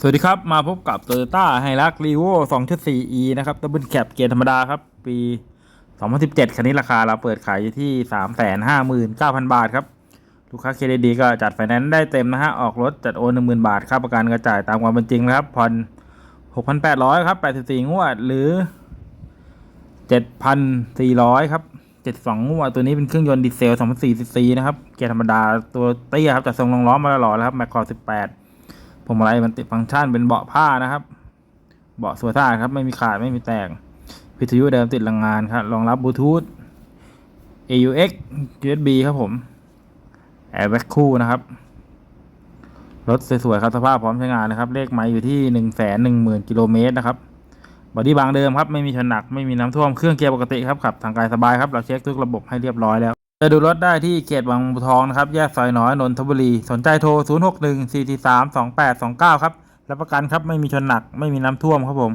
สวัสดีครับ มาพบกับ Toyota h i l u x r e v o 2.4e นะครับดับเบิลแคปเกียร์ธรรมดาครับ ปี 2017 คันนี้ราคาเราเปิดขายอยู่ที่ 359,000 บาทครับ ลูกค้าเครดิตดีก็จัดไฟแนนซ์ได้เต็มนะฮะ ออกรถจัดโอน 10,000 บาท ค่าประกันก็จ่ายตามความเป็นจริงนะครับ ผ่อน 6,800 ครับ 84 งวด หรือ 7,400 ครับ 72 งวด ตัวนี้เป็นเครื่องยนต์ดีเซล 2.4 cc นะครับ เกียร์ธรรมดา ตัวเตี้ยครับจัดทรงรองล้อมาตลอดแล้วครับ แมคคอร์18 พวงมาลัยมันติดฟังก์ชันเป็นเบาะผ้านะครับ เบาะสวยสะอาดครับไม่มีขาดไม่มีแตกวิทยุเดิมติดลังงานครับรองรับบลูทูธ AUX USB ครับผมแอร์แบ็คคู่นะครับ รถสวยๆครับสภาพพร้อมใช้งานนะครับ เลขไม้อยู่ที่หนึ่งแสนหนึ่งหมื่นกิโลเมตรนะครับบอดี้บางเดิมครับ ไม่มีชนหนัก ไม่มีน้ำท่วมเครื่องเกียร์ปกติครับขับทางกายสบายครับ เราเช็คทุกระบบให้เรียบร้อยแล้ว จะดูรถได้ที่เขตบางบัวทองนะครับ แยกซอยน้อยนนทบุรี สนใจโทร 0 6 1 4 4 3 2 8 2 9 ครับ รับประกันครับ ไม่มีชนหนัก ไม่มีน้ำท่วมครับผม